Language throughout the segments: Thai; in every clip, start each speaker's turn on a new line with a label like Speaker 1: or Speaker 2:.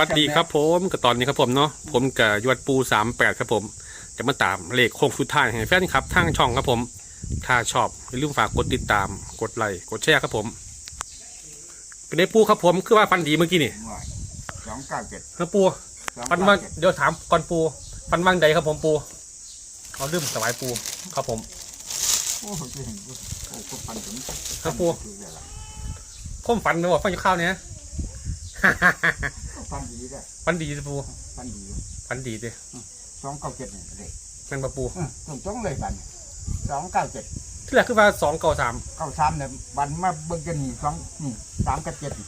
Speaker 1: สวัสดีครับผมกับตอนนี้ครับผมเนาะผมกับยวดปูสามแปดครับผม จะมาตามเลขโค้งสุดท้ายให้แฟนครับทางช่องครับผม ถ้าชอบอย่าลืมฝากกดติดตามกดไลค์กดแชร์ครับผม เป็นไอ้ปูครับผมคือว่าฟันดีเมื่อกี้นี่
Speaker 2: ว่าสองเก้าเจ็ด
Speaker 1: นะปู
Speaker 2: สอง
Speaker 1: ฟัน
Speaker 2: เก้า
Speaker 1: ว่าง
Speaker 2: เจ็ด
Speaker 1: เดี๋ยวถามก่อนปูฟันว่างใดครับผมปูเขาลืมสวายปูครับผม
Speaker 2: โอ้โหจะเห็นกูโอ้กูฟันถึง
Speaker 1: ครับปู
Speaker 2: คืออะไรล่ะ
Speaker 1: ผมฝันเลยว่าฟันอยู่ข้าวเนี้ย
Speaker 2: ก็ ฟันดีได้
Speaker 1: ฟันดีสิปู
Speaker 2: ฟันดี
Speaker 1: ฟันดีสิ
Speaker 2: สองเก้าเจ็ดนี่เลย
Speaker 1: แม่นปะปู
Speaker 2: ตรงตรงๆเลยบันสองเก้าเจ็ด
Speaker 1: ที่แรกคือว่าสองเก้าสาม
Speaker 2: เก้าสามเนี่ยบันมาเบิ่งกันนี่สองนี่สามกับเจ็ดนี่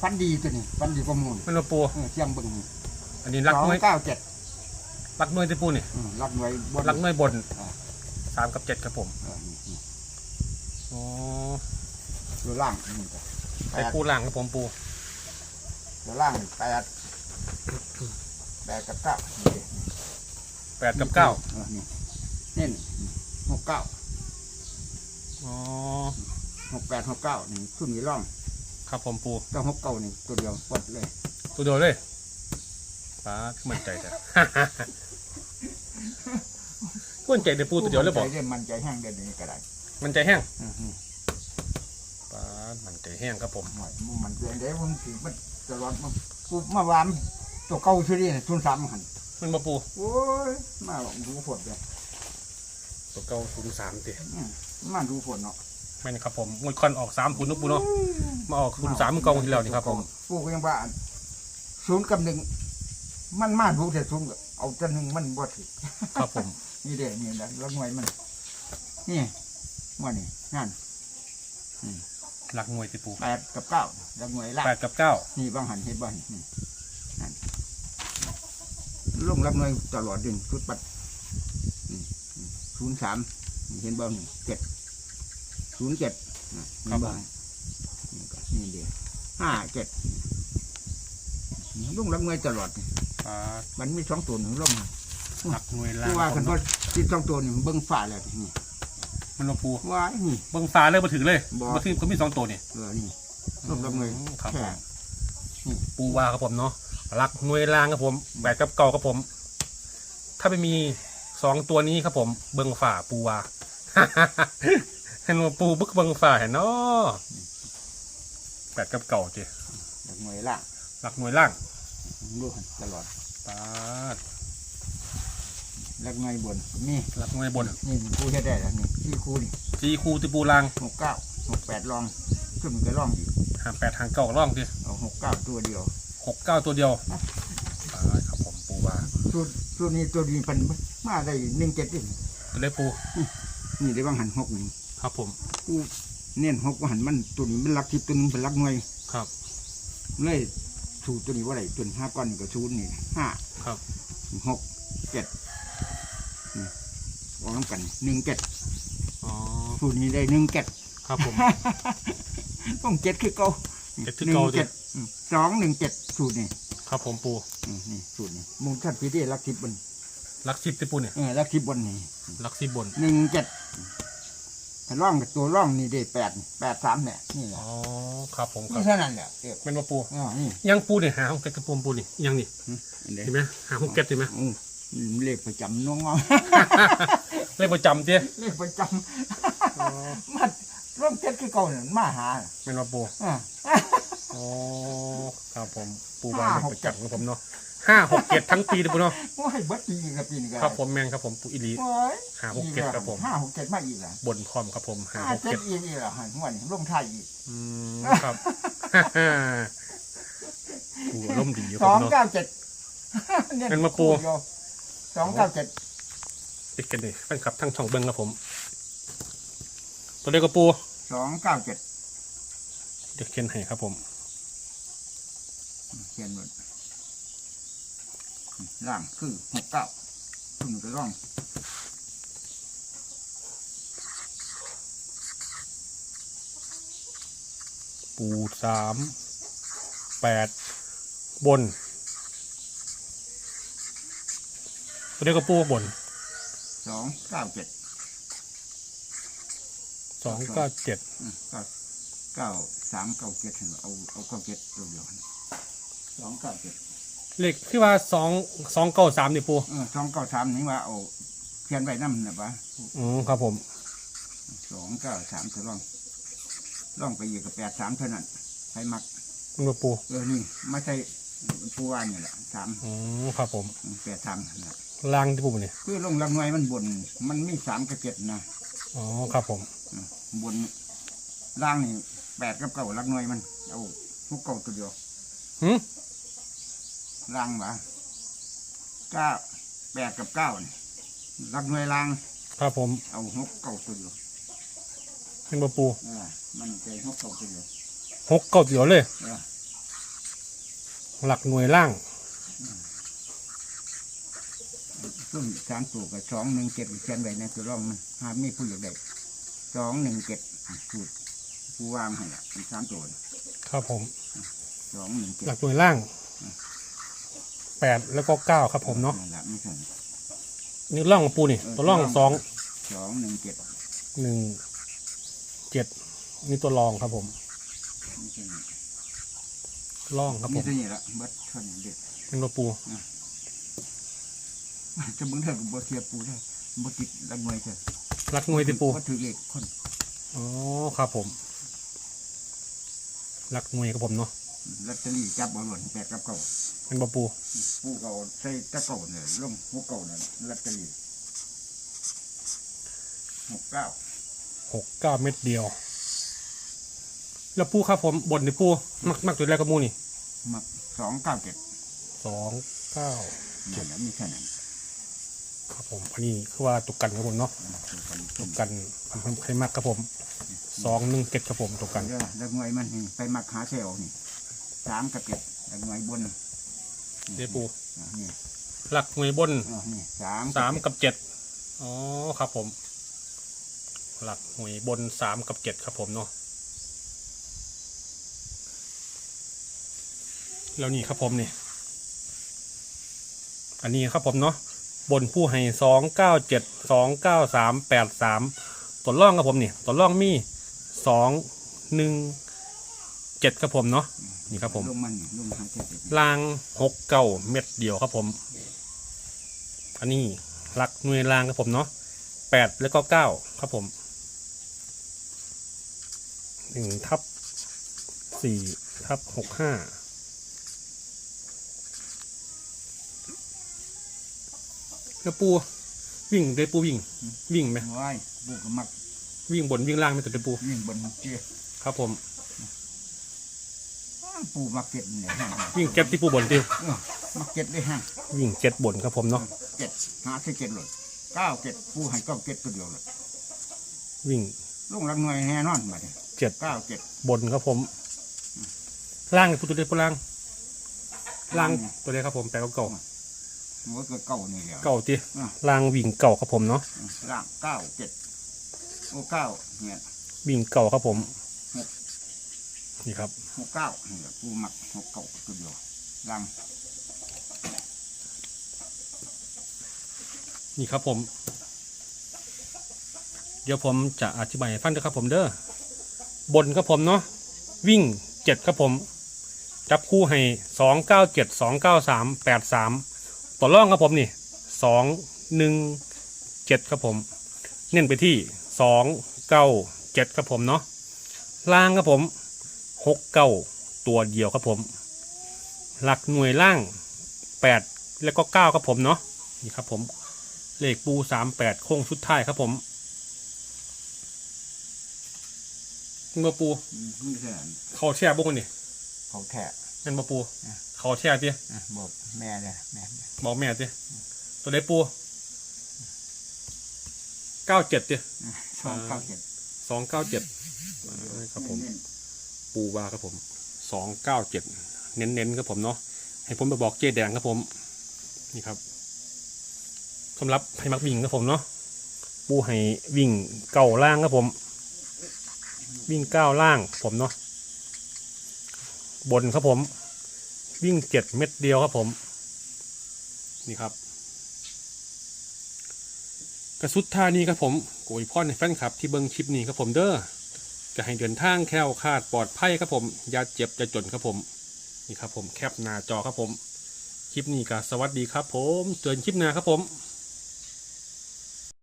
Speaker 2: ฟันดีตัวนี้ฟันดีกว่าหมูล
Speaker 1: แม่นปะปู
Speaker 2: เออเที่ยงเบิ่งนี่
Speaker 1: อันนี้รัก
Speaker 2: สอง
Speaker 1: หน่วย
Speaker 2: เก้าเจ็ด
Speaker 1: รักหน่วยที่ปูนี่
Speaker 2: อืมรับหน่วยบน
Speaker 1: รักหน่วยบน
Speaker 2: อ่า
Speaker 1: สามกับเจ็ดครับผม
Speaker 2: เออนี่นี่
Speaker 1: อ๋อ
Speaker 2: อยู่ล่างนี่จ้ะแป
Speaker 1: ไอ้
Speaker 2: ด
Speaker 1: ปูหลังครับผมปู
Speaker 2: อยู่ล่างแปดแปดกับเก้านี่ดิ
Speaker 1: แปดกับเก้า
Speaker 2: ออนี่นี่นี่หกเก้า
Speaker 1: อ๋อ
Speaker 2: หกแปดหกเก้านี่ขึ้นมีร่อง
Speaker 1: ครับผมปู
Speaker 2: ต้องหกเก้านี่ตัวเดียววัดเลย
Speaker 1: ตัวเดียวเลยป้าขึ้นมันใจแต่ก้นใจเดี๋ยวปูตัวเดียวเลยบอก
Speaker 2: ใจเรียมันใจแห้งเด่นนี่ก็ได้
Speaker 1: มันใจแห้ง
Speaker 2: อือฮึ
Speaker 1: ป้า มันใจแห้งครับผม
Speaker 2: หน่อยมันมันเกินได้มันถือมันตลอดมันกูมาวามตัวเก่าชื่อนี่ทุนสามหัน
Speaker 1: มันมาปู
Speaker 2: โอ้ยมาหลงดูฝนเลย
Speaker 1: ตัวเก้าศูนย์สามติ
Speaker 2: อืมมาดูฝนเนาะ
Speaker 1: แม่นครับผมงวดคอนออกสามศูนย์นุปูเนาะมาออกศูนย์สามมันกองที่แล้วนี่ครับผม
Speaker 2: ปูก็ยังว่าศูนย์กับหนึ่งมันมาดูแต่ศูนย์ก็เอาแต่หนึ่งมันบ่ถือ
Speaker 1: ครับผม
Speaker 2: นี่เด้นี่แหละแล้วหน่วยมันนี่ว่านี่นั่น
Speaker 1: หลักหน่วยติปู
Speaker 2: แปดกับเก้าแล้วหน่วยละ
Speaker 1: แปดกับเก้า
Speaker 2: นี่บางหันเห็นบ้างนี่นั่นลงรับหน่วยตลอดดึงชุดปัดศูนย์สามเห็นบ้างเจ็ดศูนย์เจ็ดนี่บ้างนี่ก็นี่เดียวห้าเจ็ดลงรับหน่วยตลอดนี่
Speaker 1: ป้า
Speaker 2: มันมีสองตัวหนึ่งลงมา
Speaker 1: หลักหน่วยล่าง
Speaker 2: คือว่า
Speaker 1: ค
Speaker 2: คั
Speaker 1: รับ
Speaker 2: น
Speaker 1: ผม
Speaker 2: ว่าติดสองตัวนี่มันเบิ้งฝ่าแล้วนี่
Speaker 1: มันมาปู
Speaker 2: ว้ายนี่
Speaker 1: เบิ้งฟ้าเลยมาถึงเลย
Speaker 2: บ่
Speaker 1: มาถึงก็มีสองตัวนี่
Speaker 2: เออนี่ลงรับหน่วย
Speaker 1: ครับ
Speaker 2: แค่
Speaker 1: ผมปูวาครับผมเนาะหลักหน่วยล่างครับผมแปดกับเก้าครับผม ถ้าไม่มีสองตัวนี้ครับผม เบิ้งฝ่าปูวา เห็นว่าปูบึกเบิ้งฝ่าเห็นเนาะแปดกับเก่าจี
Speaker 2: รับหน่วยล่าง
Speaker 1: หลักหน่วยล่าง
Speaker 2: ดูหันตลอด
Speaker 1: ปาด
Speaker 2: รับหน่วยบนนี่
Speaker 1: หลักหน่วยบน
Speaker 2: นี่ครูเฮ็ดได้แล้วนี่ที่ครูนี่
Speaker 1: จีคูติปูล่าง
Speaker 2: หกเก้าหกแปดลองขึ้นมันก็ลองอีก
Speaker 1: หางแปดหางเก้าร่องดิ
Speaker 2: เอาหกเก้าตัวเดียว
Speaker 1: หกเก้าตัวเดียวปาดครับผมปูวา
Speaker 2: ตัวตัวนี้ตัวนี้เป็นมาได้หนึ่งเจ็ดดิ
Speaker 1: ตัวเล็กปู
Speaker 2: นี่ได้บางหันหกนี่
Speaker 1: ครับผม
Speaker 2: กูเน้นหกว่าหันมันตัวนี้มันรักทิพตัวนึงเป็นรักหน่วย
Speaker 1: ครับ
Speaker 2: เลยสูตรตัวนี้ว่าไรตัวห้าก้อนก็ศูนย์นี่ห้า
Speaker 1: ครับ
Speaker 2: หกเจ็ด นี่วางน้ำกันหนึ่งเจ็ด
Speaker 1: อ๋อ
Speaker 2: สูตรนี้ได้หนึ่งเจ็ด
Speaker 1: ครับผม
Speaker 2: ต้องเจ็ดคือเก่า
Speaker 1: เจ็ดคือ
Speaker 2: หนึ่ง
Speaker 1: เก่าดิ
Speaker 2: เจ็ดอืมสองหนึ่งเจ็ดสูตรนี่
Speaker 1: ครับผมปู
Speaker 2: อืมนี่สูตรนี่มุงชัดพีที่รักทิพบน
Speaker 1: ลักสิบติปูเนี่ย
Speaker 2: เออรักทิพบนนี่
Speaker 1: ลักสิบบน
Speaker 2: หนึ่งเจ็ดถ้าร่องกับตัวร่องนี่ได้แปดแปดสามเนี่ยนี่แหละ
Speaker 1: อ๋อครับผมครั
Speaker 2: นี่
Speaker 1: บ
Speaker 2: เท่านั้นแหละเออ
Speaker 1: เป็นว่าปู
Speaker 2: อ๋อนี่
Speaker 1: ยังปูเนี่ยหาหกเก็ตกระปูปูนี่ยังนี่
Speaker 2: อันนี้
Speaker 1: เห็นไหมหาหกเก็ตเห็นไหม
Speaker 2: อืม เลขประจำน้องเอา
Speaker 1: เลขประจำเจ้
Speaker 2: เลขประจำมาร่วมเจ็ดคือเก่าเนี่ยมาหา
Speaker 1: เป็นว่าปู
Speaker 2: อ่า
Speaker 1: อ๋อครับผม ปูวา
Speaker 2: ห้า
Speaker 1: เลข
Speaker 2: หก
Speaker 1: ประจำของผมเนาะห้าหกเก็ตทั้งปีเลยปูเนาะ
Speaker 2: โอ้ยเบิดปีอีกแล้วปีนี้ก็
Speaker 1: ครับผมแมนครับผมปูอิลี
Speaker 2: โอ้ย
Speaker 1: หาหกเก็ตครับผม
Speaker 2: ห้าหกเจ็ดมาอีกแล้ว
Speaker 1: บนพร้อมครับผมหา
Speaker 2: ห้า
Speaker 1: หก
Speaker 2: เจ็
Speaker 1: เก็
Speaker 2: ด
Speaker 1: ต
Speaker 2: อีกอีกแล้วหันหัวนี่ลงไทายอีก
Speaker 1: อืมครับปูร่มณ์ดีอยู่
Speaker 2: ส
Speaker 1: ผ
Speaker 2: อ
Speaker 1: ม
Speaker 2: ง
Speaker 1: เนาะ
Speaker 2: เก้าเจ็ด
Speaker 1: เป็นมาปู
Speaker 2: สองเก้าเจ็ด
Speaker 1: ติดกันเลยแฟนคลับทั้งช่องเบิ้งครับผม ตัวเลขกระปู
Speaker 2: สองเก้าเจ็ด
Speaker 1: เด็กเขียนให้ครับผม
Speaker 2: เขียนหมดล่างคือหกเก้าขึ้นก็ร่อง
Speaker 1: ปูสามแปดบน ตัวเลขกระปูบน
Speaker 2: สองเก้าเจ็ด
Speaker 1: สองเก้าเจ็ด
Speaker 2: อืมเก้าเก้าสามเก้าเจ็ดเห็นบ่เอาเอาเก้าเจ็ดตัวเดียวกัน
Speaker 1: ค
Speaker 2: สองเก้าเจ็ด
Speaker 1: เลขคือว่าสองสองเก้าสามนี่ปู
Speaker 2: เออสองเก้าสามนี่ว่าเอาเขียนไว้น้ำนะปะ
Speaker 1: อืมครับผม
Speaker 2: สองเก้าสามจะลองลองไปอีกกับแปดสามเท่านั้นใช้มัก
Speaker 1: คุณปู
Speaker 2: เออนี่ไม่ใช่ปูวานนี่แหละสาม
Speaker 1: อืมครับผม
Speaker 2: แปดสามนะ
Speaker 1: ล่างที่ปูเนี่ย
Speaker 2: คือลงลำหน่วยมันบน มันมีสามกับเจ็ดนะ
Speaker 1: อ๋อครับผม
Speaker 2: อืมบนล่างนี่แปดกับเก้าลักหน่วยมันเอาทุกเก้าตัวเดียว
Speaker 1: หืม
Speaker 2: ล่างวะเก้าแปดกับเก้านี่ลักหน่วยล่าง
Speaker 1: ครับผม
Speaker 2: เอาหกเก้าตัวเดียว
Speaker 1: เป็นปู
Speaker 2: เออมันใจหกเก้าตัวเดียว
Speaker 1: หกเก้าเดียวเลย
Speaker 2: เออ
Speaker 1: หลักหน่วยล่าง
Speaker 2: ซึ่งสามตัวกับสองหนึ่งเจ็ดเขียนไว้ในตัวร่องมันหามีผู้อยากได้สองหนึ่งเจ็ดพูดผู้วางให้ละเป็นสามตัวน่ะ
Speaker 1: ครับผม
Speaker 2: สองหนึ่งเจ็ด
Speaker 1: หลักหน่วยล่างแปดแล้วก็เก้าครับผมเนาะ
Speaker 2: นั่นแหละไม่ใช่
Speaker 1: นี่ล่องของปูนี่ ตัวล่องสอง
Speaker 2: สองหนึ่งเจ็ด
Speaker 1: หนึ่งเจ็ดนี่ตัวรองครับผม
Speaker 2: ไม่ใช่
Speaker 1: ล่องครับผ
Speaker 2: มี
Speaker 1: ม
Speaker 2: ตัวนี้ละเบัดเท่านี้เด็ด
Speaker 1: เป็นปู
Speaker 2: จะมึงเถอะกูบ่เทียบปูได้บ่ติดละงวยเถอะ
Speaker 1: หลักหน่วยที่ปู
Speaker 2: ก็ถือเลขคน
Speaker 1: อ๋อ ครับผมหลักหน่วยครับผมเนาะ
Speaker 2: ลอตเตอรี่จับบ่หล่นแปดกับเก้า
Speaker 1: เป็นปู
Speaker 2: ปูเก่าใส่ตะเก่าเนี่ยลงหัวเก่าเนี่ยลอตเตอรี่หกเก้า
Speaker 1: หกเก้าเม็ดเดียว แล้วปูครับผมบนนี่ปูมักมักตัวแรกกับมูนี่
Speaker 2: มักสองเก้าเจ็ด
Speaker 1: สองเก้า
Speaker 2: นั่นแหละมีแค่นั้น
Speaker 1: ครับผมอันนี้คือว่าตุกกันครับผมเนาะ
Speaker 2: ตัวกัน
Speaker 1: ตุกกันผมใครมักครับผมสองหนึ่งเจ็ดครับผมตุกกัน
Speaker 2: เด้อละงวยมันนี่ไปมักหาเซลนี่สามกับเจ็ดละงวยบน
Speaker 1: เดี๋ยวปู
Speaker 2: อะนี่
Speaker 1: หลักหน่วยบน
Speaker 2: อะนี่สาม
Speaker 1: สามกับเจ็ดอ๋อครับผม หลักหน่วยบนสามกับเจ็ดครับผมเนาะแล้วนี่ครับผมนี่ อันนี้ครับผมเนาะ บนผู้ให้สองเก้าเจ็ดสองเก้าสามแปดสามตัวล่องครับผมนี่ตัวล่องมีสองหนึ่งเจ็ดครับผมเนาะนี่ครับผม
Speaker 2: ลงมันนี่ลงหาเจ็ดเจ็ด
Speaker 1: ลางหกเก้าเม็ดเดียวครับผม อันนี้หลักหน่วยรางครับผมเนาะแปดแล้วก็เก้าครับผมหนึ่งทับสี่ทับหกห้า แล้วปูวิ่งได้ปูวิ่ง วิ่งไหม
Speaker 2: ว้ายปูก็มัก
Speaker 1: วิ่งบนวิ่งล่างไม่ตัวเดียวปู
Speaker 2: วิ่งบนเจี๊ย
Speaker 1: ครับผม
Speaker 2: ปูมักเก็ตเนี่ยฮะ
Speaker 1: วิ่งเก็บที่ปูบนดิ
Speaker 2: เออมักเก็ตได้ฮะ
Speaker 1: วิ่งเจ็ดบนครับผมเนาะ
Speaker 2: เก็ตหาแค่เก็ตเลยเก้าเก็ตปูให้เก้าเก็ตตัวเดียวเลย
Speaker 1: วิ่ง
Speaker 2: ลงรักหน่วยแน่นอนมาเนี่ย
Speaker 1: เจ็ด
Speaker 2: เก้าเก็ต
Speaker 1: บนครับผมล่างนี่พูดตัวเดียวพูดล่างล่างตัวเดียวครับผมแปลว่าเก่า
Speaker 2: หัวก็เก้านี่แหละ
Speaker 1: เก่าตี
Speaker 2: อะ
Speaker 1: ล่างวิ่งเก่าครับผมเนาะ
Speaker 2: ล่างเก้าเก็ตโอ้เก้าเนี่ย
Speaker 1: วิ่งเก่าครับผม นี่ครับ
Speaker 2: หกเก้านี่แหละปูมักหกเก้าตัวเดียวล่าง
Speaker 1: นี่ครับผม เดี๋ยวผมจะอธิบายให้ฟังด้วยครับผมเด้อบนครับผมเนาะวิ่งเจ็ดครับผม จับคู่ให้สองเก้าเจ็ดสองเก้าสามแปดสาม ต่อร่องครับผมนี่สองหนึ่งเจ็ดครับผม เน้นไปที่สองเก้าเจ็ดครับผมเนาะล่างครับผมหกเก้าตัวเดียวครับผม หลักหน่วยล่างแปดแล้วก็เก้าครับผมเนาะนี่ครับผมเลขปูสามแปดโค้งสุดท้ายครับผมเมื่อปู
Speaker 2: อืมนี่แค่นั้น
Speaker 1: เขาแช่บุ้งนี่
Speaker 2: เขาแทะ
Speaker 1: นั่นมาปู
Speaker 2: อะ
Speaker 1: เขาแช่เตี้ย
Speaker 2: อะบอกแม่เลยแม่แม่
Speaker 1: บอกแม่เตี้ยตัวได้ปูเก้าเจ็ดเตี้ย
Speaker 2: อะสองเก้าเจ็ด
Speaker 1: สองเก้าเจ็ดครับผม ปูวาครับผมสองเก้าเจ็ดเน้นๆครับผมเนาะให้ผมไปบอกเจ๊แดงครับผม นี่ครับสำหรับให้มักวิ่งครับผมเนาะปูให้วิ่งเก่าล่างครับผม วิ่งเก้าล่างผมเนาะบนครับผม วิ่งเจ็ดเม็ดเดียวครับผม นี่ครับ กระสุดท่านี้ครับผมโกยพ่อในแฟนคลับที่เบิ้งคลิปนี้ครับผมเด้อจะให้เดินทางแคล้วคาดปลอดภัยครับผมอย่าเจ็บอย่าจนครับผม นี่ครับผมแคปหน้าจอครับผม คลิปนี้ก็สวัสดีครับผมเจอกันคลิปหน้าครับผม